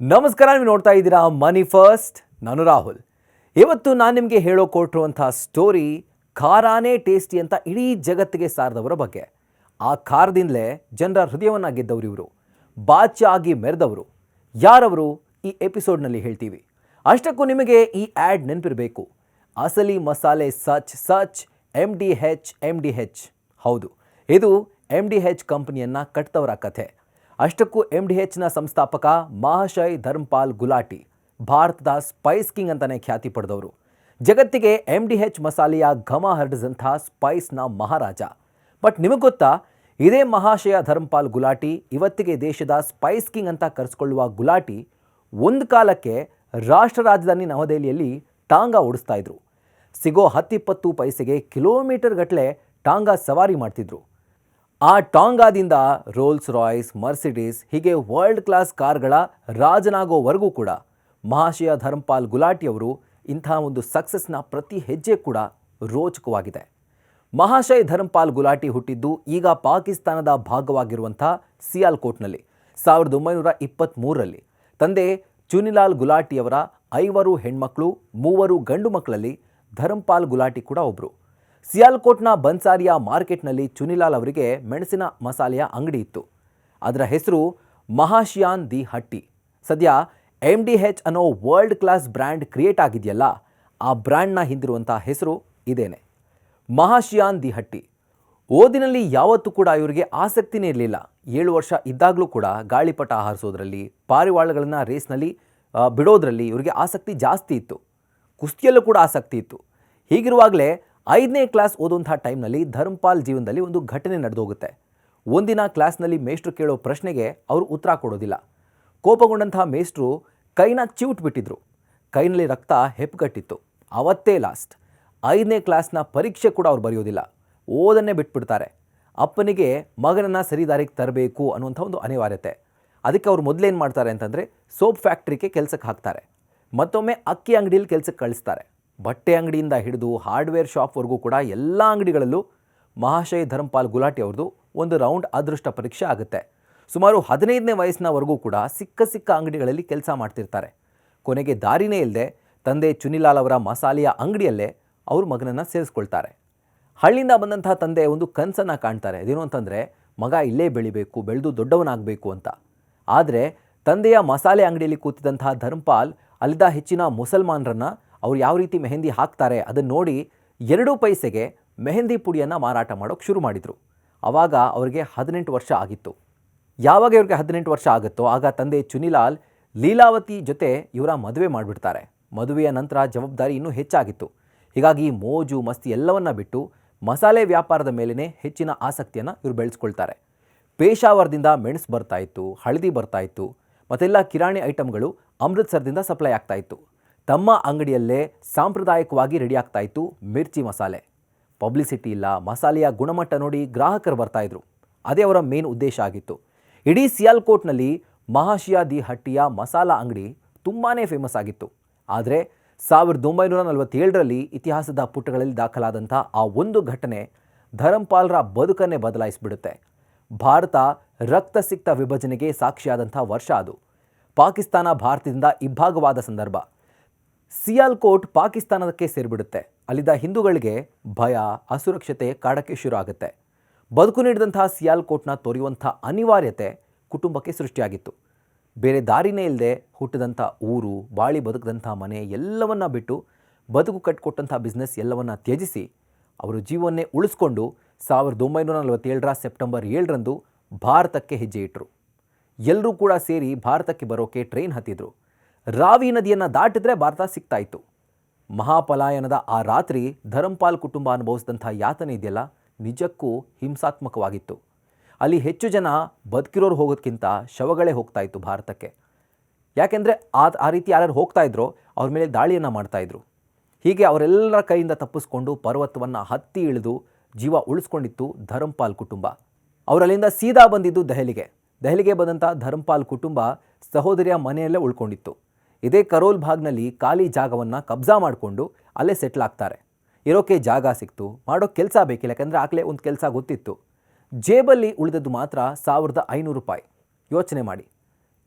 ನಮಸ್ಕಾರ, ನೀವು ನೋಡ್ತಾ ಇದ್ದೀರಾ ಮನಿ ಫಸ್ಟ್. ನಾನು ರಾಹುಲ್. ಇವತ್ತು ನಾನು ನಿಮಗೆ ಹೇಳೋ ಕೊಟ್ಟಿರುವಂಥ ಸ್ಟೋರಿ ಖಾರಾನೇ ಟೇಸ್ಟಿ ಅಂತ ಇಡೀ ಜಗತ್ತಿಗೆ ಸಾರದವರ ಬಗ್ಗೆ. ಆ ಖಾರದಿಂದಲೇ ಜನರ ಹೃದಯವನ್ನು ಗೆದ್ದವರು ಇವರು. ಬಾಚ ಆಗಿ ಮೆರೆದವರು. ಯಾರವರು ಈ ಎಪಿಸೋಡ್ನಲ್ಲಿ ಹೇಳ್ತೀವಿ. ಅಷ್ಟಕ್ಕೂ ನಿಮಗೆ ಈ ಆ್ಯಡ್ ನೆನಪಿರಬೇಕು. ಅಸಲಿ ಮಸಾಲೆ ಸಚ್ such M D H M D H ಹೌದು, ಇದು ಎಂ ಡಿ ಹೆಚ್ ಕಂಪನಿಯನ್ನು ಕಟ್ತವರ ಕಥೆ. ಅಷ್ಟಕ್ಕೂ ಎಂ ಡಿ ಹೆಚ್ನ ಸಂಸ್ಥಾಪಕ ಮಹಾಶಯ್ ಧರ್ಮಪಾಲ್ ಗುಲಾಟಿ ಭಾರತದ ಸ್ಪೈಸ್ ಕಿಂಗ್ ಅಂತಲೇ ಖ್ಯಾತಿ ಪಡೆದವರು. ಜಗತ್ತಿಗೆ ಎಂ ಡಿ ಹೆಚ್ ಮಸಾಲೆಯ ಘಮ ಹರಡಿದಂಥ ಸ್ಪೈಸ್ನ ಮಹಾರಾಜ. ಬಟ್ ನಿಮಗೆ ಗೊತ್ತಾ? ಇದೇ ಮಹಾಶಯ ಧರ್ಮಪಾಲ್ ಗುಲಾಟಿ ಇವತ್ತಿಗೆ ದೇಶದ ಸ್ಪೈಸ್ ಕಿಂಗ್ ಅಂತ ಕರೆಸ್ಕೊಳ್ಳುವ ಗುಲಾಟಿ ಒಂದು ಕಾಲಕ್ಕೆ ರಾಷ್ಟ್ರ ರಾಜಧಾನಿ ನವದೆಹಲಿಯಲ್ಲಿ ಟಾಂಗ ಓಡಿಸ್ತಾ ಇದ್ರು. ಸಿಗೋ ಹತ್ತಿಪ್ಪತ್ತು ಪೈಸೆಗೆ ಕಿಲೋಮೀಟರ್ ಗಟ್ಟಲೆ ಟಾಂಗಾ ಸವಾರಿ ಮಾಡ್ತಿದ್ರು. ಆ ಟಾಂಗಾದಿಂದ ರೋಲ್ಸ್ ರಾಯ್ಸ್, ಮರ್ಸಿಡೀಸ್, ಹೀಗೆ ವರ್ಲ್ಡ್ ಕ್ಲಾಸ್ ಕಾರ್ಗಳ ರಾಜನಾಗೋವರೆಗೂ ಕೂಡ ಮಹಾಶಯ ಧರ್ಮಪಾಲ್ ಗುಲಾಟಿಯವರು ಇಂಥ ಒಂದು ಸಕ್ಸಸ್ನ ಪ್ರತಿ ಹೆಜ್ಜೆ ಕೂಡ ರೋಚಕವಾಗಿದೆ. ಮಹಾಶಯ ಧರ್ಮಪಾಲ್ ಗುಲಾಟಿ ಹುಟ್ಟಿದ್ದು ಈಗ ಪಾಕಿಸ್ತಾನದ ಭಾಗವಾಗಿರುವಂಥ ಸಿಯಾಲ್ಕೋಟ್ನಲ್ಲಿ, ಸಾವಿರದ ಒಂಬೈನೂರ ಇಪ್ಪತ್ತ್ಮೂರರಲ್ಲಿ. ತಂದೆ ಚುನಿಲಾಲ್ ಗುಲಾಟಿಯವರ ಐವರು ಹೆಣ್ಮಕ್ಳು, ಮೂವರು ಗಂಡು ಮಕ್ಕಳಲ್ಲಿ ಧರ್ಮಪಾಲ್ ಗುಲಾಟಿ ಕೂಡ ಒಬ್ಬರು ಸಿಯಾಲ್ಕೋಟ್ನ ಬನ್ಸಾರಿಯಾ ಮಾರ್ಕೆಟ್ನಲ್ಲಿ ಚುನಿಲಾಲ್ ಅವರಿಗೆ ಮೆಣಸಿನ ಮಸಾಲೆಯ ಅಂಗಡಿ ಇತ್ತು. ಅದರ ಹೆಸರು ಮಹಾಶಿಯಾನ್ ದಿ ಹಟ್ಟಿ. ಸದ್ಯ ಎಂ ಡಿ ಹೆಚ್ ಅನ್ನೋ ವರ್ಲ್ಡ್ ಕ್ಲಾಸ್ ಬ್ರ್ಯಾಂಡ್ ಕ್ರಿಯೇಟ್ ಆಗಿದೆಯಲ್ಲ, ಆ ಬ್ರ್ಯಾಂಡ್ನ ಹಿಂದಿರುವಂಥ ಹೆಸರು ಇದೇನೆ. ಮಹಾಶಿಯಾನ್ ದಿ ಹಟ್ಟಿ. ಓದಿನಲ್ಲಿ ಯಾವತ್ತೂ ಕೂಡ ಇವರಿಗೆ ಆಸಕ್ತಿನೇ ಇರಲಿಲ್ಲ. ಏಳು ವರ್ಷ ಇದ್ದಾಗಲೂ ಕೂಡ ಗಾಳಿಪಟ ಹಾರಿಸೋದ್ರಲ್ಲಿ, ಪಾರಿವಾಳಗಳನ್ನು ರೇಸ್ನಲ್ಲಿ ಬಿಡೋದ್ರಲ್ಲಿ ಇವರಿಗೆ ಆಸಕ್ತಿ ಜಾಸ್ತಿ ಇತ್ತು. ಕುಸ್ತಿಯಲ್ಲೂ ಕೂಡ ಆಸಕ್ತಿ ಇತ್ತು. ಹೀಗಿರುವಾಗಲೇ ಐದನೇ ಕ್ಲಾಸ್ ಓದುವಂಥ ಟೈಮ್ನಲ್ಲಿ ಧರ್ಮಪಾಲ್ ಜೀವನದಲ್ಲಿ ಒಂದು ಘಟನೆ ನಡೆದೋಗುತ್ತೆ. ಒಂದಿನ ಕ್ಲಾಸ್ನಲ್ಲಿ ಮೇಷ್ಟ್ರು ಕೇಳೋ ಪ್ರಶ್ನೆಗೆ ಅವರು ಉತ್ತರ ಕೊಡೋದಿಲ್ಲ. ಕೋಪಗೊಂಡಂಥ ಮೇಷ್ಟ್ರು ಕೈನ ಚಿವುಟ್ಬಿಟ್ಟಿದ್ರು ಕೈನಲ್ಲಿ ರಕ್ತ ಹೆಪ್ಪುಗಟ್ಟಿತ್ತು ಅವತ್ತೇ ಲಾಸ್ಟ್. ಐದನೇ ಕ್ಲಾಸ್ನ ಪರೀಕ್ಷೆ ಕೂಡ ಅವ್ರು ಬರೆಯೋದಿಲ್ಲ. ಓದನ್ನೇ ಬಿಟ್ಬಿಡ್ತಾರೆ. ಅಪ್ಪನಿಗೆ ಮಗನನ್ನು ಸರಿದಾರಿಗೆ ತರಬೇಕು ಅನ್ನುವಂಥ ಒಂದು ಅನಿವಾರ್ಯತೆ. ಅದಕ್ಕೆ ಅವ್ರು ಮೊದಲೇನು ಮಾಡ್ತಾರೆ ಅಂತಂದರೆ ಸೋಪ್ ಫ್ಯಾಕ್ಟ್ರಿಗೆ ಕೆಲಸಕ್ಕೆ ಹಾಕ್ತಾರೆ. ಮತ್ತೊಮ್ಮೆ ಅಕ್ಕಿ ಅಂಗಡಿಯಲ್ಲಿ ಕೆಲಸಕ್ಕೆ ಕಳಿಸ್ತಾರೆ. ಬಟ್ಟೆ ಅಂಗಡಿಯಿಂದ ಹಿಡಿದು ಹಾರ್ಡ್ವೇರ್ ಶಾಪ್ವರೆಗೂ ಕೂಡ ಎಲ್ಲ ಅಂಗಡಿಗಳಲ್ಲೂ ಮಹಾಶಯ ಧರ್ಮಪಾಲ್ ಗುಲಾಟಿ ಅವ್ರದ್ದು ಒಂದು ರೌಂಡ್ ಅದೃಷ್ಟ ಪರೀಕ್ಷೆ ಆಗುತ್ತೆ. ಸುಮಾರು ಹದಿನೈದನೇ ವಯಸ್ಸಿನವರೆಗೂ ಕೂಡ ಸಿಕ್ಕ ಸಿಕ್ಕ ಅಂಗಡಿಗಳಲ್ಲಿ ಕೆಲಸ ಮಾಡ್ತಿರ್ತಾರೆ. ಕೊನೆಗೆ ದಾರಿನೇ ಇಲ್ಲದೆ ತಂದೆ ಚುನಿಲಾಲ್ ಅವರ ಮಸಾಲೆಯ ಅಂಗಡಿಯಲ್ಲೇ ಅವರು ಮಗನನ್ನು ಸೇರಿಸ್ಕೊಳ್ತಾರೆ. ಹಳ್ಳಿಯಿಂದ ಬಂದಂತಹ ತಂದೆ ಒಂದು ಕನಸನ್ನು ಕಾಣ್ತಾರೆ. ಅದೇನು ಅಂತಂದರೆ, ಮಗ ಇಲ್ಲೇ ಬೆಳಿಬೇಕು, ಬೆಳೆದು ದೊಡ್ಡವನಾಗಬೇಕು ಅಂತ. ಆದರೆ ತಂದೆಯ ಮಸಾಲೆ ಅಂಗಡಿಯಲ್ಲಿ ಕೂತಿದ್ದಂತಹ ಧರ್ಮಪಾಲ್ ಅಲ್ಲಿದ್ದ ಹೆಚ್ಚಿನ ಮುಸಲ್ಮಾನರನ್ನ ಅವ್ರು ಯಾವ ರೀತಿ ಮೆಹಂದಿ ಹಾಕ್ತಾರೆ ಅದನ್ನು ನೋಡಿ ಎರಡು ಪೈಸೆಗೆ ಮೆಹಂದಿ ಪುಡಿಯನ್ನು ಮಾರಾಟ ಮಾಡೋಕ್ಕೆ ಶುರು ಮಾಡಿದರು. ಆವಾಗ ಅವರಿಗೆ ಹದಿನೆಂಟು ವರ್ಷ ಆಗಿತ್ತು. ಯಾವಾಗ ಇವ್ರಿಗೆ ಹದಿನೆಂಟು ವರ್ಷ ಆಗುತ್ತೋ ಆಗ ತಂದೆ ಚುನಿಲಾಲ್ ಲೀಲಾವತಿ ಜೊತೆ ಇವರ ಮದುವೆ ಮಾಡಿಬಿಡ್ತಾರೆ. ಮದುವೆಯ ನಂತರ ಜವಾಬ್ದಾರಿ ಇನ್ನೂ ಹೆಚ್ಚಾಗಿತ್ತು. ಹೀಗಾಗಿ ಮೋಜು, ಮಸ್ತಿ ಎಲ್ಲವನ್ನ ಬಿಟ್ಟು ಮಸಾಲೆ ವ್ಯಾಪಾರದ ಮೇಲೇ ಹೆಚ್ಚಿನ ಆಸಕ್ತಿಯನ್ನು ಇವರು ಬೆಳೆಸ್ಕೊಳ್ತಾರೆ. ಪೇಶಾವರದಿಂದ ಮೆಣಸು ಬರ್ತಾ ಇತ್ತು, ಹಳದಿ ಬರ್ತಾ ಇತ್ತು, ಮತ್ತೆಲ್ಲ ಕಿರಾಣಿ ಐಟಮ್ಗಳು ಅಮೃತ್ಸರದಿಂದ ಸಪ್ಲೈ ಆಗ್ತಾ ಇತ್ತು. ತಮ್ಮ ಅಂಗಡಿಯಲ್ಲೇ ಸಾಂಪ್ರದಾಯಿಕವಾಗಿ ರೆಡಿ ಆಗ್ತಾ ಇತ್ತು ಮಿರ್ಚಿ ಮಸಾಲೆ. ಪಬ್ಲಿಸಿಟಿ ಇಲ್ಲ, ಮಸಾಲೆಯ ಗುಣಮಟ್ಟ ನೋಡಿ ಗ್ರಾಹಕರು ಬರ್ತಾ ಇದ್ರು ಅದೇ ಅವರ ಮೇನ್ ಉದ್ದೇಶ ಆಗಿತ್ತು. ಇಡೀ ಸಿಯಾಲ್ಕೋಟ್ನಲ್ಲಿ ಮಹಾಶಿಯಾ ದಿ ಹಟ್ಟಿಯ ಮಸಾಲ ಅಂಗಡಿ ತುಂಬಾ ಫೇಮಸ್ ಆಗಿತ್ತು. ಆದರೆ ಸಾವಿರದ ಒಂಬೈನೂರ ನಲವತ್ತೇಳರಲ್ಲಿ ಇತಿಹಾಸದ ಪುಟಗಳಲ್ಲಿ ದಾಖಲಾದಂಥ ಆ ಒಂದು ಘಟನೆ ಧರಂಪಾಲ್ರ ಬದುಕನ್ನೇ ಬದಲಾಯಿಸಿಬಿಡುತ್ತೆ. ಭಾರತ ರಕ್ತಸಿಕ್ತ ವಿಭಜನೆಗೆ ಸಾಕ್ಷಿಯಾದಂಥ ವರ್ಷ ಅದು. ಪಾಕಿಸ್ತಾನ ಭಾರತದಿಂದ ಇಬ್ಬಾಗವಾದ ಸಂದರ್ಭ. ಸಿಯಾಲ್ಕೋಟ್ ಪಾಕಿಸ್ತಾನಕ್ಕೆ ಸೇರಿಬಿಡುತ್ತೆ. ಅಲ್ಲಿದ್ದ ಹಿಂದೂಗಳಿಗೆ ಭಯ, ಅಸುರಕ್ಷತೆ ಕಾಡಕ್ಕೆ ಶುರು ಆಗುತ್ತೆ. ಬದುಕು ನೀಡಿದಂತಹ ಸಿಯಾಲ್ಕೋಟ್ನ ತೊರೆಯುವಂಥ ಅನಿವಾರ್ಯತೆ ಕುಟುಂಬಕ್ಕೆ ಸೃಷ್ಟಿಯಾಗಿತ್ತು. ಬೇರೆ ದಾರಿನೇ ಇಲ್ಲದೆ ಹುಟ್ಟಿದಂಥ ಊರು, ಬಾಳಿ ಬದುಕಿದಂಥ ಮನೆ ಎಲ್ಲವನ್ನ ಬಿಟ್ಟು ಬದುಕು ಕಟ್ಟಿಕೊಟ್ಟಂಥ ಬಿಸ್ನೆಸ್ ಎಲ್ಲವನ್ನ ತ್ಯಜಿಸಿ ಅವರು ಜೀವನ್ನೇ ಉಳಿಸ್ಕೊಂಡು ಸಾವಿರದ ಒಂಬೈನೂರ ನಲವತ್ತೇಳರ ಸೆಪ್ಟೆಂಬರ್ ಏಳರಂದು ಭಾರತಕ್ಕೆ ಹೆಜ್ಜೆ ಇಟ್ಟರು ಎಲ್ಲರೂ ಕೂಡ ಸೇರಿ ಭಾರತಕ್ಕೆ ಬರೋಕೆ ಟ್ರೈನ್ ಹತ್ತಿದ್ರು. ರಾವಿ ನದಿಯನ್ನು ದಾಟಿದ್ರೆ ಭಾರತ ಸಿಗ್ತಾ ಇತ್ತು ಮಹಾಪಲಾಯನದ ಆ ರಾತ್ರಿ ಧರಂಪಾಲ್ ಕುಟುಂಬ ಅನುಭವಿಸಿದಂಥ ಯಾತನೆ ಇದೆಯಲ್ಲ? ನಿಜಕ್ಕೂ ಹಿಂಸಾತ್ಮಕವಾಗಿತ್ತು. ಅಲ್ಲಿ ಹೆಚ್ಚು ಜನ ಬದುಕಿರೋರು ಹೋಗೋದಕ್ಕಿಂತ ಶವಗಳೇ ಹೋಗ್ತಾ ಇತ್ತು ಭಾರತಕ್ಕೆ. ಯಾಕೆಂದರೆ ಆ ಆ ರೀತಿ ಯಾರ್ಯಾರು ಹೋಗ್ತಾ ಇದ್ರೋ ಅವ್ರ ಮೇಲೆ ದಾಳಿಯನ್ನು ಮಾಡ್ತಾಯಿದ್ರು. ಹೀಗೆ ಅವರೆಲ್ಲರ ಕೈಯಿಂದ ತಪ್ಪಿಸ್ಕೊಂಡು ಪರ್ವತವನ್ನು ಹತ್ತಿ ಇಳಿದು ಜೀವ ಉಳಿಸ್ಕೊಂಡಿತ್ತು ಧರಂಪಾಲ್ ಕುಟುಂಬ. ಅವರಲ್ಲಿಂದ ಸೀದಾ ಬಂದಿದ್ದು ದೆಹಲಿಗೆ. ದೆಹಲಿಗೆ ಬಂದಂಥ ಧರಂಪಾಲ್ ಕುಟುಂಬ ಸಹೋದರಿಯ ಮನೆಯಲ್ಲೇ ಉಳ್ಕೊಂಡಿತ್ತು. ಇದೇ ಕರೋಲ್ ಭಾಗ್ನಲ್ಲಿ ಖಾಲಿ ಜಾಗವನ್ನು ಕಬ್ಜಾ ಮಾಡಿಕೊಂಡು ಅಲ್ಲೇ ಸೆಟ್ಲ್ ಆಗ್ತಾರೆ. ಇರೋಕ್ಕೆ ಜಾಗ ಸಿಕ್ತು ಮಾಡೋ ಕೆಲಸ ಬೇಕಿಲ್ಲ, ಯಾಕಂದರೆ ಆಗಲೇ ಒಂದು ಕೆಲಸ ಗೊತ್ತಿತ್ತು. ಜೇಬಲ್ಲಿ ಉಳಿದದ್ದು ಮಾತ್ರ ಸಾವಿರದ ಐನೂರು ರೂಪಾಯಿ. ಯೋಚನೆ ಮಾಡಿ.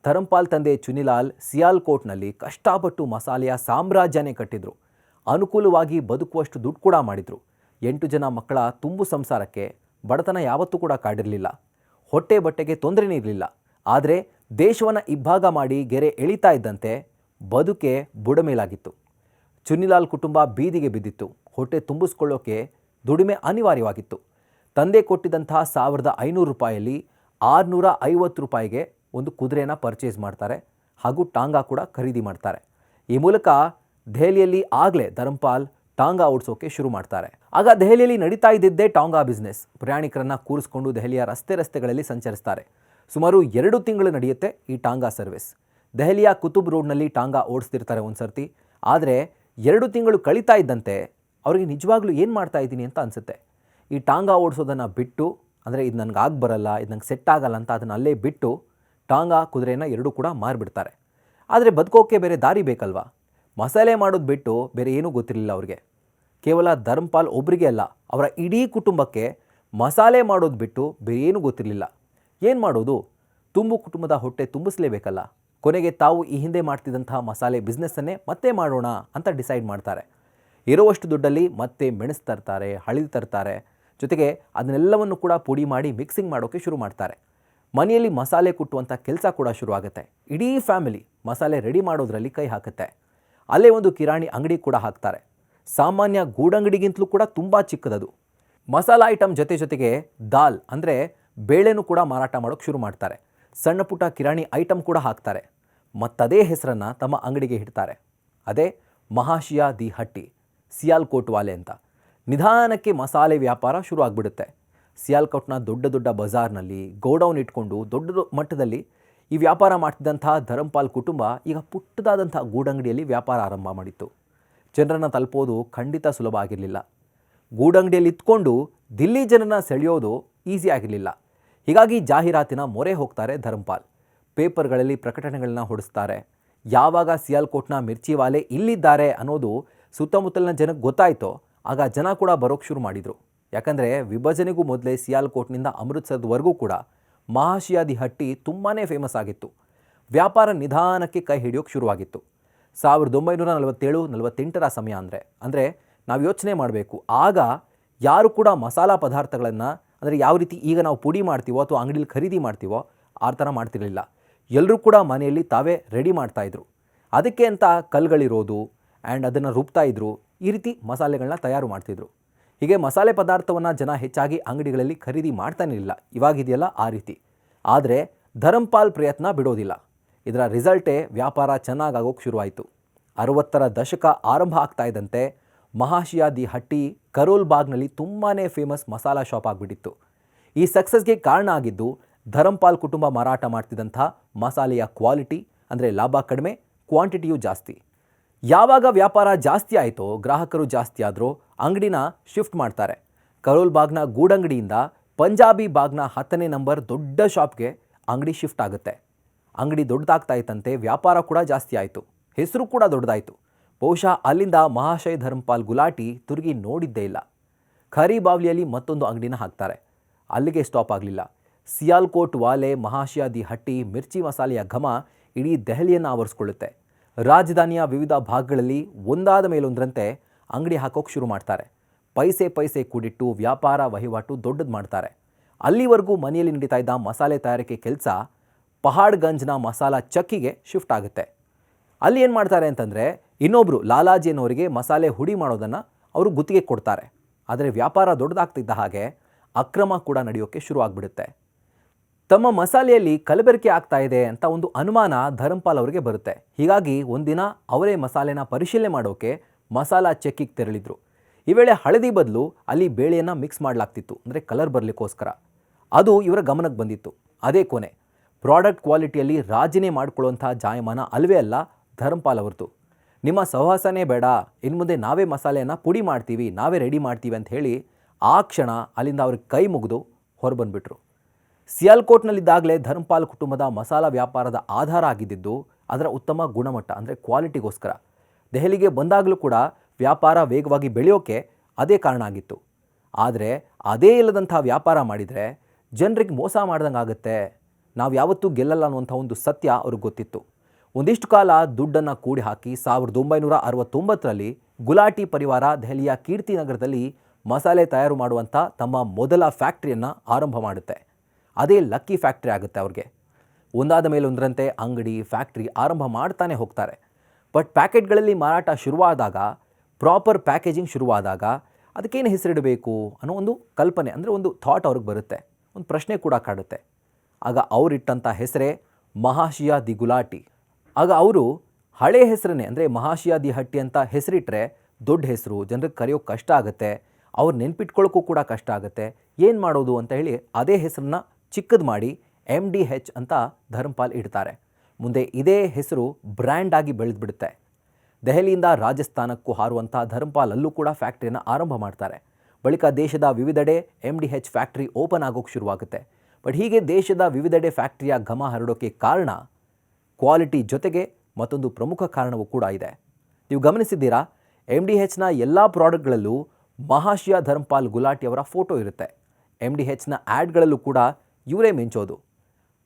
ಧರಂಪಾಲ್ ತಂದೆ ಚುನಿಲಾಲ್ ಸಿಯಾಲ್ಕೋಟ್ನಲ್ಲಿ ಕಷ್ಟಪಟ್ಟು ಮಸಾಲೆಯ ಸಾಮ್ರಾಜ್ಯನೇ ಕಟ್ಟಿದ್ರು. ಅನುಕೂಲವಾಗಿ ಬದುಕುವಷ್ಟು ದುಡ್ಡು ಕೂಡ ಮಾಡಿದ್ರು. ಎಂಟು ಜನ ಮಕ್ಕಳ ತುಂಬು ಸಂಸಾರಕ್ಕೆ ಬಡತನ ಯಾವತ್ತೂ ಕೂಡ ಕಾಡಿರಲಿಲ್ಲ. ಹೊಟ್ಟೆ ಬಟ್ಟೆಗೆ ತೊಂದರೆನೇ ಇರಲಿಲ್ಲ. ಆದರೆ ದೇಶವನ್ನು ಇಬ್ಬಾಗ ಮಾಡಿ ಗೆರೆ ಎಳಿತಾ ಇದ್ದಂತೆ ಬದುಕೆ ಬುಡಮೇಲಾಗಿತ್ತು. ಚುನ್ನಿಲಾಲ್ ಕುಟುಂಬ ಬೀದಿಗೆ ಬಿದ್ದಿತ್ತು. ಹೊಟ್ಟೆ ತುಂಬಿಸ್ಕೊಳ್ಳೋಕೆ ದುಡಿಮೆ ಅನಿವಾರ್ಯವಾಗಿತ್ತು. ತಂದೆ ಕೊಟ್ಟಿದ್ದಂತಹ ಸಾವಿರದ ಐನೂರು ರೂಪಾಯಲ್ಲಿ ಆರುನೂರ ಐವತ್ತು ರೂಪಾಯಿಗೆ ಒಂದು ಕುದುರೆನ ಪರ್ಚೇಸ್ ಮಾಡ್ತಾರೆ ಹಾಗೂ ಟಾಂಗಾ ಕೂಡ ಖರೀದಿ ಮಾಡ್ತಾರೆ. ಈ ಮೂಲಕ ದೆಹಲಿಯಲ್ಲಿ ಆಗಲೇ ಧರ್ಮಪಾಲ್ ಟಾಂಗಾ ಓಡಿಸೋಕೆ ಶುರು ಮಾಡ್ತಾರೆ. ಆಗ ದೆಹಲಿಯಲ್ಲಿ ನಡೀತಾ ಇದ್ದಿದ್ದೇ ಟಾಂಗಾ ಬಿಸ್ನೆಸ್ ಪ್ರಯಾಣಿಕರನ್ನು ಕೂರಿಸ್ಕೊಂಡು ದೆಹಲಿಯ ರಸ್ತೆ ರಸ್ತೆಗಳಲ್ಲಿ ಸಂಚರಿಸ್ತಾರೆ. ಸುಮಾರು ಎರಡು ತಿಂಗಳು ನಡೆಯುತ್ತೆ ಈ ಟಾಂಗಾ ಸರ್ವಿಸ್ ದೆಹಲಿಯ ಕುತುಬ್ ರೋಡ್ನಲ್ಲಿ ಟಾಂಗಾ ಓಡಿಸ್ತಿರ್ತಾರೆ ಒಂದು ಸರ್ತಿ ಆದರೆ ಎರಡು ತಿಂಗಳು ಕಳೀತಾ ಇದ್ದಂತೆ ಅವರಿಗೆ ನಿಜವಾಗ್ಲೂ ಏನು ಮಾಡ್ತಾ ಇದ್ದೀನಿ ಅಂತ ಅನಿಸುತ್ತೆ. ಈ ಟಾಂಗಾ ಓಡಿಸೋದನ್ನು ಬಿಟ್ಟು, ಅಂದರೆ ಇದು ನನಗೆ ಆಗಬರಲ್ಲ ಇದು ನಂಗೆ ಸೆಟ್ ಆಗಲ್ಲ ಅಂತ ಅದನ್ನು ಅಲ್ಲೇ ಬಿಟ್ಟು ಟಾಂಗಾ, ಕುದುರೆನ ಎರಡೂ ಕೂಡ ಮಾರಿಬಿಡ್ತಾರೆ. ಆದರೆ ಬದುಕೋಕೆ ಬೇರೆ ದಾರಿ ಬೇಕಲ್ವಾ? ಮಸಾಲೆ ಮಾಡೋದು ಬಿಟ್ಟು ಬೇರೆ ಏನೂ ಗೊತ್ತಿರಲಿಲ್ಲ ಅವ್ರಿಗೆ. ಕೇವಲ ಧರ್ಮಪಾಲ್ ಒಬ್ಬರಿಗೆ ಅಲ್ಲ, ಅವರ ಇಡೀ ಕುಟುಂಬಕ್ಕೆ ಮಸಾಲೆ ಮಾಡೋದು ಬಿಟ್ಟು ಬೇರೆ ಏನೂ ಗೊತ್ತಿರಲಿಲ್ಲ. ಏನು ಮಾಡೋದು? ತುಂಬು ಕುಟುಂಬದ ಹೊಟ್ಟೆ ತುಂಬಿಸಲೇಬೇಕಲ್ಲ. ಕೊನೆಗೆ ತಾವು ಈ ಹಿಂದೆ ಮಾಡ್ತಿದ್ದಂತಹ ಮಸಾಲೆ ಬಿಸ್ನೆಸ್ಸನ್ನೇ ಮತ್ತೆ ಮಾಡೋಣ ಅಂತ ಡಿಸೈಡ್ ಮಾಡ್ತಾರೆ. ಇರುವಷ್ಟು ದುಡ್ಡಲ್ಲಿ ಮತ್ತೆ ಮೆಣಸು ತರ್ತಾರೆ, ಹಳದಿ ತರ್ತಾರೆ. ಜೊತೆಗೆ ಅದನ್ನೆಲ್ಲವನ್ನು ಕೂಡ ಪುಡಿ ಮಾಡಿ ಮಿಕ್ಸಿಂಗ್ ಮಾಡೋಕ್ಕೆ ಶುರು ಮಾಡ್ತಾರೆ. ಮನೆಯಲ್ಲಿ ಮಸಾಲೆ ಕುಟ್ಟುವಂಥ ಕೆಲಸ ಕೂಡ ಶುರು ಆಗುತ್ತೆ. ಇಡೀ ಫ್ಯಾಮಿಲಿ ಮಸಾಲೆ ರೆಡಿ ಮಾಡೋದರಲ್ಲಿ ಕೈ ಹಾಕುತ್ತೆ. ಅಲ್ಲೇ ಒಂದು ಕಿರಾಣಿ ಅಂಗಡಿ ಕೂಡ ಹಾಕ್ತಾರೆ. ಸಾಮಾನ್ಯ ಗೂಡಂಗಡಿಗಿಂತಲೂ ಕೂಡ ತುಂಬ ಚಿಕ್ಕದದು. ಮಸಾಲ ಐಟಮ್ ಜೊತೆ ಜೊತೆಗೆ ದಾಲ್ ಅಂದರೆ ಬೇಳೆನೂ ಕೂಡ ಮಾರಾಟ ಮಾಡೋಕ್ಕೆ ಶುರು ಮಾಡ್ತಾರೆ. ಸಣ್ಣ ಪುಟ್ಟ ಕಿರಾಣಿ ಐಟಮ್ ಕೂಡ ಹಾಕ್ತಾರೆ. ಮತ್ತದೇ ಹೆಸರನ್ನು ತಮ್ಮ ಅಂಗಡಿಗೆ ಇಡ್ತಾರೆ. ಅದೇ ಮಹಾಶಿಯಾ ದಿ ಹಟ್ಟಿ ಸಿಯಾಲ್ಕೋಟ್ ವಾಲೆ ಅಂತ. ನಿಧಾನಕ್ಕೆ ಮಸಾಲೆ ವ್ಯಾಪಾರ ಶುರು ಆಗಿಬಿಡುತ್ತೆ. ಸಿಯಾಲ್ಕೋಟ್ನ ದೊಡ್ಡ ದೊಡ್ಡ ಬಜಾರ್ನಲ್ಲಿ ಗೋಡೌನ್ ಇಟ್ಕೊಂಡು ದೊಡ್ಡ ಮಟ್ಟದಲ್ಲಿ ಈ ವ್ಯಾಪಾರ ಮಾಡ್ತಿದ್ದಂಥ ಧರಂಪಾಲ್ ಕುಟುಂಬ ಈಗ ಪುಟ್ಟದಾದಂಥ ಗೂಡಂಗಡಿಯಲ್ಲಿ ವ್ಯಾಪಾರ ಆರಂಭ ಮಾಡಿತ್ತು. ಜನರನ್ನು ತಲುಪೋದು ಖಂಡಿತ ಸುಲಭ ಆಗಿರಲಿಲ್ಲ. ಗೂಡಂಗಡಿಯಲ್ಲಿ ಇತ್ಕೊಂಡು ದಿಲ್ಲಿ ಜನರನ್ನ ಸೆಳೆಯೋದು ಈಸಿ ಆಗಿರಲಿಲ್ಲ. ಹೀಗಾಗಿ ಜಾಹೀರಾತಿನ ಮೊರೆ ಹೋಗ್ತಾರೆ ಧರ್ಮಪಾಲ್. ಪೇಪರ್ಗಳಲ್ಲಿ ಪ್ರಕಟಣೆಗಳನ್ನ ಹೊಡಿಸ್ತಾರೆ. ಯಾವಾಗ ಸಿಯಾಲ್ಕೋಟ್ನ ಮಿರ್ಚಿವಾಲೆ ಇಲ್ಲಿದ್ದಾರೆ ಅನ್ನೋದು ಸುತ್ತಮುತ್ತಲಿನ ಜನಕ್ಕೆ ಗೊತ್ತಾಯ್ತೋ, ಆಗ ಜನ ಕೂಡ ಬರೋಕ್ಕೆ ಶುರು ಮಾಡಿದರು. ಯಾಕಂದರೆ ವಿಭಜನೆಗೂ ಮೊದಲೇ ಸಿಯಾಲ್ಕೋಟ್ನಿಂದ ಅಮೃತ್ಸರದವರೆಗೂ ಕೂಡ ಮಹಾಶಿಯಾದಿ ಹಟ್ಟಿ ತುಂಬಾ ಫೇಮಸ್ ಆಗಿತ್ತು. ವ್ಯಾಪಾರ ನಿಧಾನಕ್ಕೆ ಕೈ ಹಿಡಿಯೋಕ್ಕೆ ಶುರುವಾಗಿತ್ತು. ಸಾವಿರದ ಒಂಬೈನೂರ ನಲವತ್ತೇಳು, ನಲವತ್ತೆಂಟರ ಸಮಯ ಅಂದರೆ ಅಂದರೆ ನಾವು ಯೋಚನೆ ಮಾಡಬೇಕು. ಆಗ ಯಾರು ಕೂಡ ಮಸಾಲ ಪದಾರ್ಥಗಳನ್ನು ಅಂದರೆ ಯಾವ ರೀತಿ ಈಗ ನಾವು ಪುಡಿ ಮಾಡ್ತೀವೋ ಅಥವಾ ಅಂಗಡಿಲಿ ಖರೀದಿ ಮಾಡ್ತೀವೋ ಆ ಥರ ಮಾಡ್ತಿರಲಿಲ್ಲ. ಎಲ್ಲರೂ ಕೂಡ ಮನೆಯಲ್ಲಿ ತಾವೇ ರೆಡಿ ಮಾಡ್ತಾಯಿದ್ರು ಅದಕ್ಕೆ ಅಂತ ಕಲ್ಗಳಿರೋದು ಆ್ಯಂಡ್ ಅದನ್ನು ರುಬ್ತಾಯಿದ್ರು ಈ ರೀತಿ ಮಸಾಲೆಗಳನ್ನ ತಯಾರು ಮಾಡ್ತಿದ್ರು. ಹೀಗೆ ಮಸಾಲೆ ಪದಾರ್ಥವನ್ನು ಜನ ಹೆಚ್ಚಾಗಿ ಅಂಗಡಿಗಳಲ್ಲಿ ಖರೀದಿ ಮಾಡ್ತಾನೇ ಇಲ್ಲ. ಇವಾಗಿದೆಯಲ್ಲ ಆ ರೀತಿ. ಆದರೆ ಧರಂಪಾಲ್ ಪ್ರಯತ್ನ ಬಿಡೋದಿಲ್ಲ. ಇದರ ರಿಸಲ್ಟೇ ವ್ಯಾಪಾರ ಚೆನ್ನಾಗಾಗೋಕ್ಕೆ ಶುರುವಾಯಿತು. ಅರವತ್ತರ ದಶಕ ಆರಂಭ ಆಗ್ತಾ ಇದ್ದಂತೆ ಮಹಾಶಿಯಾ ಹಟ್ಟಿ ಕರೋಲ್ ಬಾಗ್ನಲ್ಲಿ ತುಂಬಾ ಫೇಮಸ್ ಮಸಾಲಾ ಶಾಪ್ ಆಗಿಬಿಟ್ಟಿತ್ತು. ಈ ಸಕ್ಸಸ್ಗೆ ಕಾರಣ ಆಗಿದ್ದು, ಧರಂಪಾಲ್ ಕುಟುಂಬ ಮಾರಾಟ ಮಾಡ್ತಿದ್ದಂಥ ಮಸಾಲೆಯ ಕ್ವಾಲಿಟಿ ಅಂದರೆ ಲಾಭ ಕಡಿಮೆ, ಕ್ವಾಂಟಿಟಿಯೂ ಜಾಸ್ತಿ. ಯಾವಾಗ ವ್ಯಾಪಾರ ಜಾಸ್ತಿ ಆಯಿತೋ, ಗ್ರಾಹಕರು ಜಾಸ್ತಿ ಆದರೂ ಅಂಗಡಿನ ಶಿಫ್ಟ್ ಮಾಡ್ತಾರೆ. ಕರೋಲ್ ಬಾಗ್ನ ಗೂಡಂಗಡಿಯಿಂದ ಪಂಜಾಬಿ ಬಾಗ್ನ ಹತ್ತನೇ ನಂಬರ್ ದೊಡ್ಡ ಶಾಪ್ಗೆ ಅಂಗಡಿ ಶಿಫ್ಟ್ ಆಗುತ್ತೆ. ಅಂಗಡಿ ದೊಡ್ಡದಾಗ್ತಾ ಇತ್ತಂತೆ, ವ್ಯಾಪಾರ ಕೂಡ ಜಾಸ್ತಿ ಆಯಿತು. ಹೆಸರು ಕೂಡ ದೊಡ್ಡದಾಯಿತು. ಬಹುಶಃ ಅಲ್ಲಿಂದ ಮಹಾಶಯ ಧರ್ಮಪಾಲ್ ಗುಲಾಟಿ ತಿರುಗಿ ನೋಡಿದ್ದೇ ಇಲ್ಲ. ಖರಿ ಬಾವಲಿಯಲ್ಲಿ ಮತ್ತೊಂದು ಅಂಗಡಿನ ಹಾಕ್ತಾರೆ. ಅಲ್ಲಿಗೆ ಸ್ಟಾಪ್ ಆಗಲಿಲ್ಲ. ಸಿಯಾಲ್ಕೋಟ್ ವಾಲೆ ಮಹಾಶಯ ದಿ ಹಟ್ಟಿ, ಮಿರ್ಚಿ ಮಸಾಲೆಯ ಘಮ ಇಡೀ ದೆಹಲಿಯನ್ನು ಆವರಿಸ್ಕೊಳ್ಳುತ್ತೆ. ರಾಜಧಾನಿಯ ವಿವಿಧ ಭಾಗಗಳಲ್ಲಿ ಒಂದಾದ ಮೇಲೊಂದರಂತೆ ಅಂಗಡಿ ಹಾಕೋಕೆ ಶುರು ಮಾಡ್ತಾರೆ. ಪೈಸೆ ಪೈಸೆ ಕೂಡಿಟ್ಟು ವ್ಯಾಪಾರ ವಹಿವಾಟು ದೊಡ್ಡದು ಮಾಡ್ತಾರೆ. ಅಲ್ಲಿವರೆಗೂ ಮನೆಯಲ್ಲಿ ನಡೀತಾ ಇದ್ದ ಮಸಾಲೆ ತಯಾರಿಕೆ ಕೆಲಸ ಪಹಾಡ್ಗಂಜ್ನ ಮಸಾಲ ಚಕ್ಕಿಗೆ ಶಿಫ್ಟ್ ಆಗುತ್ತೆ. ಅಲ್ಲಿ ಏನು ಮಾಡ್ತಾರೆ ಅಂತಂದರೆ ಇನ್ನೊಬ್ಬರು ಲಾಲಾಜಿ ಅನ್ನೋರಿಗೆ ಮಸಾಲೆ ಹುಡಿ ಮಾಡೋದನ್ನು ಅವರು ಗುತ್ತಿಗೆ ಕೊಡ್ತಾರೆ. ಆದರೆ ವ್ಯಾಪಾರ ದೊಡ್ಡದಾಗ್ತಿದ್ದ ಹಾಗೆ ಅಕ್ರಮ ಕೂಡ ನಡೆಯೋಕ್ಕೆ ಶುರು ಆಗಿಬಿಡುತ್ತೆ. ತಮ್ಮ ಮಸಾಲೆಯಲ್ಲಿ ಕಲಬೆರಕೆ ಆಗ್ತಾ ಇದೆ ಅಂತ ಒಂದು ಅನುಮಾನ ಧರ್ಮಪಾಲ್ ಅವರಿಗೆ ಬರುತ್ತೆ. ಹೀಗಾಗಿ ಒಂದಿನ ಅವರೇ ಮಸಾಲೆನ ಪರಿಶೀಲನೆ ಮಾಡೋಕೆ ಮಸಾಲಾ ಚೆಕ್ಕಿಗೆ ತೆರಳಿದ್ರು. ಈ ವೇಳೆ ಹಳದಿ ಬದಲು ಅಲ್ಲಿ ಬೇಳೆಯನ್ನು ಮಿಕ್ಸ್ ಮಾಡಲಾಗ್ತಿತ್ತು, ಅಂದರೆ ಕಲರ್ ಬರಲಿಕ್ಕೋಸ್ಕರ. ಅದು ಇವರ ಗಮನಕ್ಕೆ ಬಂದಿತ್ತು. ಅದೇ ಕೊನೆ. ಪ್ರಾಡಕ್ಟ್ ಕ್ವಾಲಿಟಿಯಲ್ಲಿ ರಾಜಿನೇ ಮಾಡ್ಕೊಳ್ಳುವಂಥ ಜಾಯಮಾನ ಅಲ್ವೇ ಅಲ್ಲ ಧರ್ಮಪಾಲ್ ಅವರದು ನಿಮ್ಮ ಸಹವಾಸನೇ ಬೇಡ ಇನ್ನು ಮುಂದೆ ನಾವೇ ಮಸಾಲೆಯನ್ನು ಪುಡಿ ಮಾಡ್ತೀವಿ, ನಾವೇ ರೆಡಿ ಮಾಡ್ತೀವಿ ಅಂತ ಹೇಳಿ ಆ ಕ್ಷಣ ಅಲ್ಲಿಂದ ಅವ್ರಿಗೆ ಕೈ ಮುಗಿದು ಹೊರಬಂದ್ಬಿಟ್ರು. ಸಿಯಾಲ್ಕೋಟ್ನಲ್ಲಿದ್ದಾಗಲೇ ಧರ್ಮಪಾಲ್ ಕುಟುಂಬದ ಮಸಾಲ ವ್ಯಾಪಾರದ ಆಧಾರ ಆಗಿದ್ದಿದ್ದು ಅದರ ಉತ್ತಮ ಗುಣಮಟ್ಟ, ಅಂದರೆ ಕ್ವಾಲಿಟಿಗೋಸ್ಕರ. ದೆಹಲಿಗೆ ಬಂದಾಗಲೂ ಕೂಡ ವ್ಯಾಪಾರ ವೇಗವಾಗಿ ಬೆಳೆಯೋಕೆ ಅದೇ ಕಾರಣ ಆಗಿತ್ತು. ಆದರೆ ಅದೇ ಇಲ್ಲದಂಥ ವ್ಯಾಪಾರ ಮಾಡಿದರೆ ಜನರಿಗೆ ಮೋಸ ಮಾಡ್ದಂಗೆ ಆಗುತ್ತೆ ನಾವು ಯಾವತ್ತೂ ಗೆಲ್ಲಲ್ಲ ಅನ್ನುವಂಥ ಒಂದು ಸತ್ಯ ಅವ್ರಿಗೆ ಗೊತ್ತಿತ್ತು. ಒಂದಿಷ್ಟು ಕಾಲ ದುಡ್ಡನ್ನು ಕೂಡಿ ಹಾಕಿ ಸಾವಿರದ ಒಂಬೈನೂರ ಅರವತ್ತೊಂಬತ್ತರಲ್ಲಿ ಗುಲಾಟಿ ಪರಿವಾರ ದೆಹಲಿಯ ಕೀರ್ತಿನಗರದಲ್ಲಿ ಮಸಾಲೆ ತಯಾರು ಮಾಡುವಂಥ ತಮ್ಮ ಮೊದಲ ಫ್ಯಾಕ್ಟ್ರಿಯನ್ನು ಆರಂಭ ಮಾಡುತ್ತೆ. ಅದೇ ಲಕ್ಕಿ ಫ್ಯಾಕ್ಟ್ರಿ ಆಗುತ್ತೆ ಅವ್ರಿಗೆ. ಒಂದಾದ ಮೇಲೊಂದರಂತೆ ಅಂಗಡಿ, ಫ್ಯಾಕ್ಟ್ರಿ ಆರಂಭ ಮಾಡ್ತಾನೆ ಹೋಗ್ತಾರೆ. ಬಟ್ ಪ್ಯಾಕೆಟ್ಗಳಲ್ಲಿ ಮಾರಾಟ ಶುರುವಾದಾಗ, ಪ್ರಾಪರ್ ಪ್ಯಾಕೇಜಿಂಗ್ ಶುರುವಾದಾಗ ಅದಕ್ಕೇನು ಹೆಸರಿಡಬೇಕು ಅನ್ನೋ ಒಂದು ಕಲ್ಪನೆ, ಅಂದರೆ ಒಂದು ಥಾಟ್ ಅವ್ರಿಗೆ ಬರುತ್ತೆ. ಒಂದು ಪ್ರಶ್ನೆ ಕೂಡ ಕಾಡುತ್ತೆ. ಆಗ ಅವರಿಟ್ಟಂಥ ಹೆಸರೇ ಮಹಾಶಿಯಾ ದಿ ಗುಲಾಟಿ. ಆಗ ಅವರು ಹಳೆ ಹೆಸರನ್ನೇ, ಅಂದರೆ ಮಹಾಶಿಯಾದಿ ಹಟ್ಟಿ ಅಂತ ಹೆಸರಿಟ್ಟರೆ ದೊಡ್ಡ ಹೆಸರು, ಜನರಿಗೆ ಕರೆಯೋಕ್ಕೆ ಕಷ್ಟ ಆಗುತ್ತೆ, ಅವ್ರು ನೆನ್ಪಿಟ್ಕೊಳ್ಳೋಕ್ಕೂ ಕೂಡ ಕಷ್ಟ ಆಗುತ್ತೆ, ಏನು ಮಾಡೋದು ಅಂತ ಹೇಳಿ ಅದೇ ಹೆಸರನ್ನ ಚಿಕ್ಕದು ಮಾಡಿ ಎಂ ಡಿ ಹೆಚ್ ಅಂತ ಧರ್ಮಪಾಲ್ ಇಡ್ತಾರೆ. ಮುಂದೆ ಇದೇ ಹೆಸರು ಬ್ರ್ಯಾಂಡ್ ಆಗಿ ಬೆಳೆದ್ಬಿಡುತ್ತೆ. ದೆಹಲಿಯಿಂದ ರಾಜಸ್ಥಾನಕ್ಕೂ ಹಾರುವಂಥ ಧರ್ಮಪಾಲ್ ಅಲ್ಲೂ ಕೂಡ ಫ್ಯಾಕ್ಟ್ರಿಯನ್ನು ಆರಂಭ ಮಾಡ್ತಾರೆ. ಬಳಿಕ ದೇಶದ ವಿವಿಧೆಡೆ M D H factory open ಆಗೋಕ್ಕೆ ಶುರುವಾಗುತ್ತೆ. ಬಟ್ ಹೀಗೆ ದೇಶದ ವಿವಿಧೆಡೆ ಫ್ಯಾಕ್ಟ್ರಿಯ ಘಮ ಹರಡೋಕ್ಕೆ ಕಾರಣ ಕ್ವಾಲಿಟಿ ಜೊತೆಗೆ ಮತ್ತೊಂದು ಪ್ರಮುಖ ಕಾರಣವೂ ಕೂಡ ಇದೆ. ನೀವು ಗಮನಿಸಿದ್ದೀರಾ? ಎಂ ಡಿ ಹೆಚ್ನ ಎಲ್ಲ ಪ್ರಾಡಕ್ಟ್ಗಳಲ್ಲೂ ಮಹಾಶಿಯಾ ಧರ್ಮಪಾಲ್ ಗುಲಾಟಿ ಅವರ ಫೋಟೋ ಇರುತ್ತೆ. ಎಂ ಡಿ ಹೆಚ್ನ ಆ್ಯಡ್ಗಳಲ್ಲೂ ಕೂಡ ಇವರೇ ಮಿಂಚೋದು.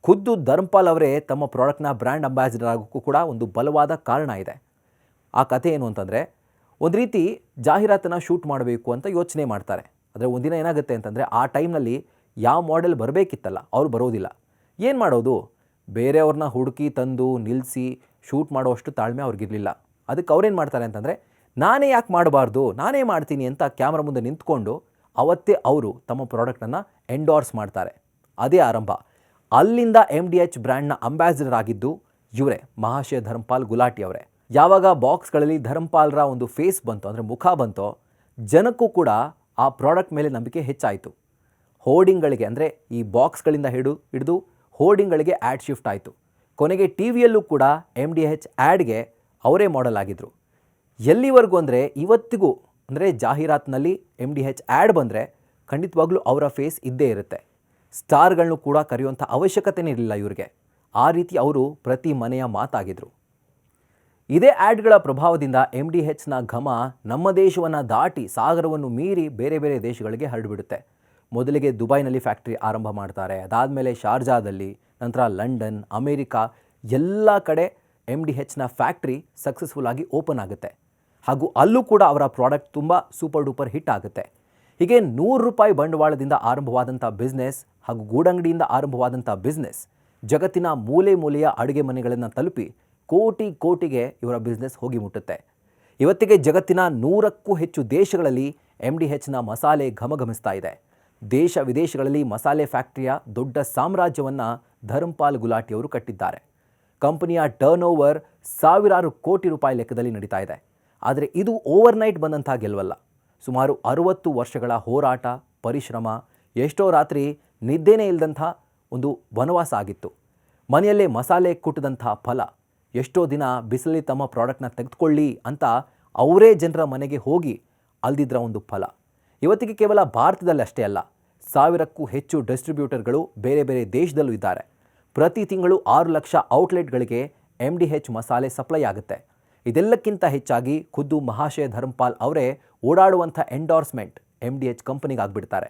ಖುದ್ದು ಧರ್ಮಪಾಲ್ ಅವರೇ ತಮ್ಮ ಪ್ರಾಡಕ್ಟ್ನ ಬ್ರ್ಯಾಂಡ್ ಅಂಬಾಸಿಡರ್ ಆಗೋಕ್ಕೂ ಕೂಡ ಒಂದು ಬಲವಾದ ಕಾರಣ ಇದೆ. ಆ ಕಥೆ ಏನು ಅಂತಂದರೆ, ಒಂದು ರೀತಿ ಜಾಹೀರಾತನ್ನ ಶೂಟ್ ಮಾಡಬೇಕು ಅಂತ ಯೋಚನೆ ಮಾಡ್ತಾರೆ. ಆದರೆ ಒಂದಿನ ಏನಾಗುತ್ತೆ ಅಂತಂದರೆ, ಆ ಟೈಮ್ನಲ್ಲಿ ಯಾವ ಮಾಡೆಲ್ ಬರಬೇಕಿತ್ತಲ್ಲ, ಅವ್ರು ಬರೋದಿಲ್ಲ. ಏನು ಮಾಡೋದು? ಬೇರೆಯವ್ರನ್ನ ಹುಡುಕಿ ತಂದು ನಿಲ್ಲಿಸಿ ಶೂಟ್ ಮಾಡುವಷ್ಟು ತಾಳ್ಮೆ ಅವ್ರಿಗಿರಲಿಲ್ಲ. ಅದಕ್ಕೆ ಅವ್ರೇನು ಮಾಡ್ತಾರೆ ಅಂತಂದರೆ, ನಾನೇ ಯಾಕೆ ಮಾಡಬಾರ್ದು, ನಾನೇ ಮಾಡ್ತೀನಿ ಅಂತ ಕ್ಯಾಮ್ರಾ ಮುಂದೆ ನಿಂತ್ಕೊಂಡು ಅವತ್ತೇ ಅವರು ತಮ್ಮ ಪ್ರಾಡಕ್ಟನ್ನು ಎಂಡೋರ್ಸ್ ಮಾಡ್ತಾರೆ. ಅದೇ ಆರಂಭ. ಅಲ್ಲಿಂದ ಎಂ ಡಿ ಎಚ್ ಬ್ರ್ಯಾಂಡ್ನ ಅಂಬಾಸಿಡರ್ ಆಗಿದ್ದು ಇವರೇ, ಮಹಾಶಯ ಧರ್ಮಪಾಲ್ ಗುಲಾಟಿ ಅವರೇ. ಯಾವಾಗ ಬಾಕ್ಸ್ಗಳಲ್ಲಿ ಧರ್ಮಪಾಲ್ರ ಒಂದು ಫೇಸ್ ಬಂತು, ಅಂದರೆ ಮುಖ ಬಂತೋ, ಜನಕ್ಕೂ ಕೂಡ ಆ ಪ್ರಾಡಕ್ಟ್ ಮೇಲೆ ನಂಬಿಕೆ ಹೆಚ್ಚಾಯಿತು. ಹೋರ್ಡಿಂಗ್ಗಳಿಗೆ ಅಂದರೆ ಈ ಬಾಕ್ಸ್ಗಳಿಂದ ಹಿಡು, ಹಿಡಿದು ಹೋರ್ಡಿಂಗ್ಗಳಿಗೆ ಆ್ಯಡ್ ಶಿಫ್ಟ್ ಆಯಿತು. ಕೊನೆಗೆ ಟಿ ವಿಯಲ್ಲೂ ಕೂಡ ಎಂ ಡಿ ಎಚ್ ಆ್ಯಡ್ಗೆ ಅವರೇ ಮಾಡೆಲ್ ಆಗಿದ್ದರು ಎಲ್ಲಿವರೆಗೂ ಅಂದರೆ ಇವತ್ತಿಗೂ ಅಂದರೆ ಜಾಹೀರಾತಿನಲ್ಲಿ ಎಂ ಡಿ ಎಚ್ ಆ್ಯಡ್ ಬಂದರೆ ಖಂಡಿತವಾಗ್ಲೂ ಅವರ ಫೇಸ್ ಇದ್ದೇ ಇರುತ್ತೆ. ಸ್ಟಾರ್ಗಳನ್ನು ಕೂಡ ಕರೆಯುವಂಥ ಅವಶ್ಯಕತೆನೇ ಇರಲಿಲ್ಲ ಇವರಿಗೆ. ಆ ರೀತಿ ಅವರು ಪ್ರತಿ ಮನೆಯ ಮಾತಾಗಿದ್ದರು ಇದೇ ಆ್ಯಡ್ಗಳ ಪ್ರಭಾವದಿಂದ ಎಂ ಡಿ ಹೆಚ್ನ ಘಮ ನಮ್ಮ ದೇಶವನ್ನು ದಾಟಿ ಸಾಗರವನ್ನು ಮೀರಿ ಬೇರೆ ಬೇರೆ ದೇಶಗಳಿಗೆ ಹರಡಿಬಿಡುತ್ತೆ. ಮೊದಲಿಗೆ ದುಬೈನಲ್ಲಿ ಫ್ಯಾಕ್ಟ್ರಿ ಆರಂಭ ಮಾಡ್ತಾರೆ. ಅದಾದಮೇಲೆ ಶಾರ್ಜಾದಲ್ಲಿ, ನಂತರ ಲಂಡನ್, ಅಮೇರಿಕಾ, ಎಲ್ಲ ಕಡೆ ಎಂ ಡಿ ಹೆಚ್ನ ಫ್ಯಾಕ್ಟ್ರಿ ಸಕ್ಸಸ್ಫುಲ್ ಆಗಿ ಓಪನ್ ಆಗುತ್ತೆ. ಹಾಗೂ ಅಲ್ಲೂ ಕೂಡ ಅವರ ಪ್ರಾಡಕ್ಟ್ ತುಂಬ ಸೂಪರ್ ಡೂಪರ್ ಹಿಟ್ ಆಗುತ್ತೆ. ಹೀಗೆ ನೂರು ರೂಪಾಯಿ ಬಂಡವಾಳದಿಂದ ಆರಂಭವಾದಂಥ ಬಿಸ್ನೆಸ್ ಹಾಗೂ ಗೂಡಂಗಡಿಯಿಂದ ಆರಂಭವಾದಂಥ ಬಿಸ್ನೆಸ್ ಜಗತ್ತಿನ ಮೂಲೆ ಮೂಲೆಯ ಅಡುಗೆ ಮನೆಗಳನ್ನು ತಲುಪಿ ಕೋಟಿ ಕೋಟಿಗೆ ಇವರ ಬಿಸ್ನೆಸ್ ಹೋಗಿ ಮುಟ್ಟುತ್ತೆ. ಇವತ್ತಿಗೆ ಜಗತ್ತಿನ ನೂರಕ್ಕೂ ಹೆಚ್ಚು ದೇಶಗಳಲ್ಲಿ ಎಂ ಡಿ ಹೆಚ್ನ ಮಸಾಲೆ ಘಮಘಮಿಸ್ತಾ ಇದೆ. ದೇಶ ವಿದೇಶಗಳಲ್ಲಿ ಮಸಾಲೆ ಫ್ಯಾಕ್ಟರಿಯ ದೊಡ್ಡ ಸಾಮ್ರಾಜ್ಯವನ್ನು ಧರ್ಮಪಾಲ್ ಗುಲಾಟಿಯವರು ಕಟ್ಟಿದ್ದಾರೆ. ಕಂಪನಿಯ ಟರ್ನ್ ಓವರ್ ಸಾವಿರಾರು ಕೋಟಿ ರೂಪಾಯಿ ಲೆಕ್ಕದಲ್ಲಿ ನಡೀತಾ ಇದೆ. ಆದರೆ ಇದು ಓವರ್ನೈಟ್ ಬಂದಂಥ ಗೆಲುವಲ್ಲ. ಸುಮಾರು ಅರುವತ್ತು ವರ್ಷಗಳ ಹೋರಾಟ, ಪರಿಶ್ರಮ, ಎಷ್ಟೋ ರಾತ್ರಿ ನಿದ್ದೆನೇ ಇಲ್ಲದಂಥ ಒಂದು ವನವಾಸ ಆಗಿತ್ತು. ಮನೆಯಲ್ಲೇ ಮಸಾಲೆ ಕುಟ್ಟದಂಥ ಫಲ, ಎಷ್ಟೋ ದಿನ ಬಿಸಿಲಲ್ಲಿ ತಮ್ಮ ಪ್ರಾಡಕ್ಟ್ನ ತೆಗೆದುಕೊಳ್ಳಿ ಅಂತ ಅವರೇ ಜನರ ಮನೆಗೆ ಹೋಗಿ ಅಲ್ದಿದ್ರ ಒಂದು ಫಲ. ಇವತ್ತಿಗೆ ಕೇವಲ ಭಾರತದಲ್ಲಿ ಅಷ್ಟೇ ಅಲ್ಲ, ಸಾವಿರಕ್ಕೂ ಹೆಚ್ಚು ಡಿಸ್ಟ್ರಿಬ್ಯೂಟರ್ಗಳು ಬೇರೆ ಬೇರೆ ದೇಶದಲ್ಲೂ ಇದ್ದಾರೆ. ಪ್ರತಿ ತಿಂಗಳು ಆರು ಲಕ್ಷ ಔಟ್ಲೆಟ್ಗಳಿಗೆ ಎಂ ಡಿ ಹೆಚ್ ಮಸಾಲೆ ಸಪ್ಲೈ ಆಗುತ್ತೆ. ಇದೆಲ್ಲಕ್ಕಿಂತ ಹೆಚ್ಚಾಗಿ ಖುದ್ದು ಮಹಾಶಯ ಧರ್ಮಪಾಲ್ ಅವರೇ ಓಡಾಡುವಂಥ ಎಂಡೋರ್ಸ್ಮೆಂಟ್ ಎಂ ಡಿ ಎಚ್ ಕಂಪನಿಗೆ ಆಗಿಬಿಡ್ತಾರೆ.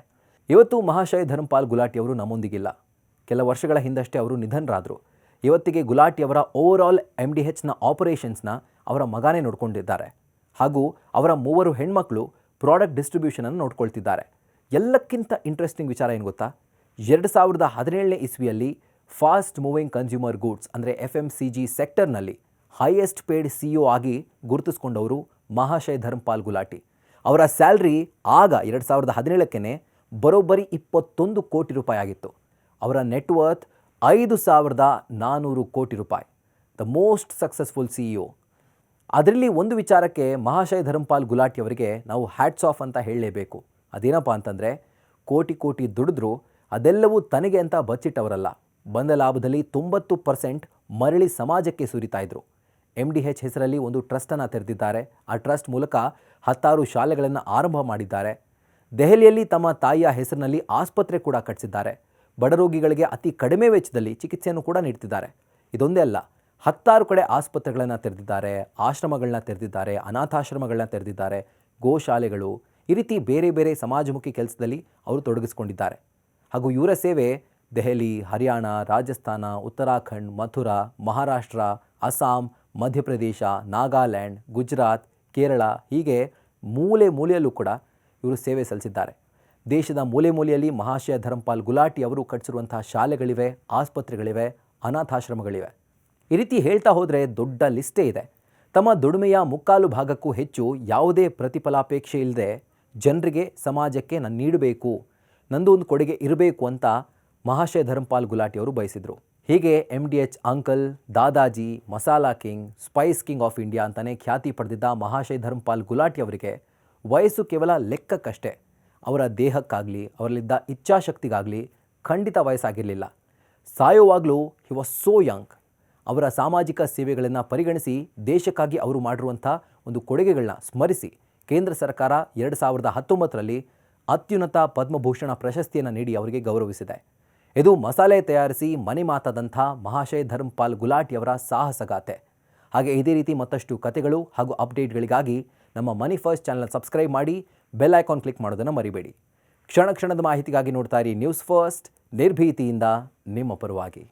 ಇವತ್ತು ಮಹಾಶಯ ಧರ್ಮಪಾಲ್ ಗುಲಾಟಿ ಅವರು ನಮ್ಮೊಂದಿಗಿಲ್ಲ. ಕೆಲ ವರ್ಷಗಳ ಹಿಂದಷ್ಟೇ ಅವರು ನಿಧನರಾದರು. ಇವತ್ತಿಗೆ ಗುಲಾಟಿಯವರ ಓವರ್ ಆಲ್ ಎಂ ಡಿ ಹೆಚ್ನ ಆಪರೇಷನ್ಸ್ನ ಅವರ ಮಗನೇ ನೋಡ್ಕೊಂಡಿದ್ದಾರೆ. ಹಾಗೂ ಅವರ ಮೂವರು ಹೆಣ್ಮಕ್ಳು ಪ್ರಾಡಕ್ಟ್ ಡಿಸ್ಟ್ರಿಬ್ಯೂಷನನ್ನು ನೋಡ್ಕೊಳ್ತಿದ್ದಾರೆ. ಎಲ್ಲಕ್ಕಿಂತ ಇಂಟ್ರೆಸ್ಟಿಂಗ್ ವಿಚಾರ ಏನು ಗೊತ್ತಾ? ಎರಡು ಸಾವಿರದ ಹದಿನೇಳನೇ ಇಸ್ವಿಯಲ್ಲಿ ಫಾಸ್ಟ್ ಮೂವಿಂಗ್ ಕನ್ಸ್ಯೂಮರ್ ಗೂಡ್ಸ್ ಅಂದರೆ ಎಫ್ ಎಂ ಸಿ ಜಿ ಸೆಕ್ಟರ್ನಲ್ಲಿ ಹೈಯೆಸ್ಟ್ ಪೇಡ್ ಸಿ ಒ ಆಗಿ ಗುರುತಿಸ್ಕೊಂಡವರು ಮಹಾಶಯ ಧರ್ಮಪಾಲ್ ಗುಲಾಟಿ ಅವರ ಸ್ಯಾಲ್ರಿ ಆಗ ಎರಡು ಸಾವಿರದ ಹದಿನೇಳಕ್ಕೇ ಬರೋಬ್ಬರಿ ಇಪ್ಪತ್ತೊಂದು ಕೋಟಿ ರೂಪಾಯಿ ಆಗಿತ್ತು. ಅವರ ನೆಟ್ವರ್ತ್ ಐದು ಸಾವಿರದ ನಾನ್ನೂರು ಕೋಟಿ ರೂಪಾಯಿ. The most successful C E ಅದರಲ್ಲಿ ಒಂದು ವಿಚಾರಕ್ಕೆ ಮಹಾಶಯ ಧರ್ಮಪಾಲ್ ಗುಲಾಟಿ ಅವರಿಗೆ ನಾವು ಹ್ಯಾಟ್ಸ್ ಆಫ್ ಅಂತ ಹೇಳಲೇಬೇಕು. ಅದೇನಪ್ಪ ಅಂತಂದರೆ, ಕೋಟಿ ಕೋಟಿ ದುಡಿದ್ರು, ಅದೆಲ್ಲವೂ ತನಗೆ ಅಂತ ಬಚ್ಚಿಟ್ಟವರಲ್ಲ. ಬಂದ ಲಾಭದಲ್ಲಿ ತೊಂಬತ್ತು ಪರ್ಸೆಂಟ್ ಮರಳಿ ಸಮಾಜಕ್ಕೆ ಸುರಿತಾ ಇದ್ರು. ಎಂ ಡಿ ಹೆಚ್ ಹೆಸರಲ್ಲಿ ಒಂದು ಟ್ರಸ್ಟನ್ನು ತೆರೆದಿದ್ದಾರೆ. ಆ ಟ್ರಸ್ಟ್ ಮೂಲಕ ಹತ್ತಾರು ಶಾಲೆಗಳನ್ನು ಆರಂಭ ಮಾಡಿದ್ದಾರೆ. ದೆಹಲಿಯಲ್ಲಿ ತಮ್ಮ ತಾಯಿಯ ಹೆಸರಿನಲ್ಲಿ ಆಸ್ಪತ್ರೆ ಕೂಡ ಕಟ್ಟಿಸಿದ್ದಾರೆ ಬಡ ರೋಗಿಗಳಿಗೆ ಅತಿ ಕಡಿಮೆ ವೆಚ್ಚದಲ್ಲಿ ಚಿಕಿತ್ಸೆಯನ್ನು ಕೂಡ ನೀಡ್ತಿದ್ದಾರೆ. ಇದೊಂದೇ ಅಲ್ಲ ಹತ್ತಾರು ಕಡೆ ಆಸ್ಪತ್ರೆಗಳನ್ನು ತೆರೆದಿದ್ದಾರೆ ಆಶ್ರಮಗಳನ್ನ ತೆರೆದಿದ್ದಾರೆ ಅನಾಥಾಶ್ರಮಗಳನ್ನ ತೆರೆದಿದ್ದಾರೆ, ಗೋಶಾಲೆಗಳು. ಈ ರೀತಿ ಬೇರೆ ಬೇರೆ ಸಮಾಜಮುಖಿ ಕೆಲಸದಲ್ಲಿ ಅವರು ತೊಡಗಿಸ್ಕೊಂಡಿದ್ದಾರೆ. ಹಾಗೂ ಇವರ ಸೇವೆ ದೆಹಲಿ, ಹರಿಯಾಣ, ರಾಜಸ್ಥಾನ, ಉತ್ತರಾಖಂಡ್, ಮಥುರಾ, ಮಹಾರಾಷ್ಟ್ರ, ಅಸ್ಸಾಂ, ಮಧ್ಯಪ್ರದೇಶ, ನಾಗಾಲ್ಯಾಂಡ್, ಗುಜರಾತ್, ಕೇರಳ ಹೀಗೆ ಮೂಲೆ ಮೂಲೆಯಲ್ಲೂ ಕೂಡ ಇವರು ಸೇವೆ ಸಲ್ಲಿಸಿದ್ದಾರೆ. ದೇಶದ ಮೂಲೆ ಮೂಲೆಯಲ್ಲಿ ಮಹಾಶಯ ಧರ್ಮಪಾಲ್ ಗುಲಾಟಿ ಅವರು ಕಟ್ಟಿಸಿರುವಂತಹ ಶಾಲೆಗಳಿವೆ, ಆಸ್ಪತ್ರೆಗಳಿವೆ, ಅನಾಥಾಶ್ರಮಗಳಿವೆ. ಈ ರೀತಿ ಹೇಳ್ತಾ ಹೋದರೆ ದೊಡ್ಡ ಲಿಸ್ಟೇ ಇದೆ. ತಮ್ಮ ದುಡಿಮೆಯ ಮುಕ್ಕಾಲು ಭಾಗಕ್ಕೂ ಹೆಚ್ಚು ಯಾವುದೇ ಪ್ರತಿಫಲಾಪೇಕ್ಷೆ ಇಲ್ಲದೆ ಜನರಿಗೆ ಸಮಾಜಕ್ಕೆ ನಾನು ನೀಡಬೇಕು ನಂದು ಒಂದು ಕೊಡುಗೆ ಇರಬೇಕು ಅಂತ ಮಹಾಶಯ ಧರ್ಮಪಾಲ್ ಗುಲಾಟಿ ಅವರು ಬಯಸಿದರು. ಹೀಗೆ M D H uncle, Dadaji, masala king, spice king of India ಅಂತಲೇ ಖ್ಯಾತಿ ಪಡೆದಿದ್ದ ಮಹಾಶಯ ಧರ್ಮಪಾಲ್ ಗುಲಾಟಿ ಅವರಿಗೆ ವಯಸ್ಸು ಕೇವಲ ಲೆಕ್ಕಕ್ಕಷ್ಟೇ. ಅವರ ದೇಹಕ್ಕಾಗಲಿ, ಅವರಲ್ಲಿದ್ದ ಇಚ್ಛಾಶಕ್ತಿಗಾಗಲಿ ಖಂಡಿತ ವಯಸ್ಸಾಗಿರಲಿಲ್ಲ. ಸಾಯೋವಾಗಲೂ ಹಿ ವಾಸ್ ಸೋ ಯಂಗ್ ಅವರ ಸಾಮಾಜಿಕ ಸೇವೆಗಳನ್ನು ಪರಿಗಣಿಸಿ ದೇಶಕ್ಕಾಗಿ ಅವರು ಮಾಡಿರುವಂಥ ಒಂದು ಕೊಡುಗೆಗಳನ್ನ ಸ್ಮರಿಸಿ ಕೇಂದ್ರ ಸರ್ಕಾರ ಎರಡು ಸಾವಿರದ ಹತ್ತೊಂಬತ್ತರಲ್ಲಿ ಅತ್ಯುನ್ನತ ಪದ್ಮಭೂಷಣ ಪ್ರಶಸ್ತಿಯನ್ನು ನೀಡಿ ಅವರಿಗೆ ಗೌರವಿಸಿದೆ. ಇದು ಮಸಾಲೆ ತಯಾರಿಸಿ ಮನೆ ಮಾತಾದಂಥ ಮಹಾಶಯ ಧರ್ಮಪಾಲ್ ಗುಲಾಟಿಯವರ ಸಾಹಸಗಾಥೆ ಹಾಗೆ ಇದೇ ರೀತಿ ಮತ್ತಷ್ಟು ಕತೆಗಳು ಹಾಗೂ ಅಪ್ಡೇಟ್ಗಳಿಗಾಗಿ ನಮ್ಮ ಮನಿ ಫಸ್ಟ್ ಚಾನಲ್ ಸಬ್ಸ್ಕ್ರೈಬ್ ಮಾಡಿ ಬೆಲ್ ಐಕಾನ್ ಕ್ಲಿಕ್ ಮಾಡೋದನ್ನು ಮರಿಬೇಡಿ. ಕ್ಷಣ ಕ್ಷಣದ ಮಾಹಿತಿಗಾಗಿ ನೋಡ್ತಾ ಇರಿ ನ್ಯೂಸ್ ಫಸ್ಟ್, ನಿರ್ಭೀತಿಯಿಂದ ನಿಮ್ಮ ಪರವಾಗಿ.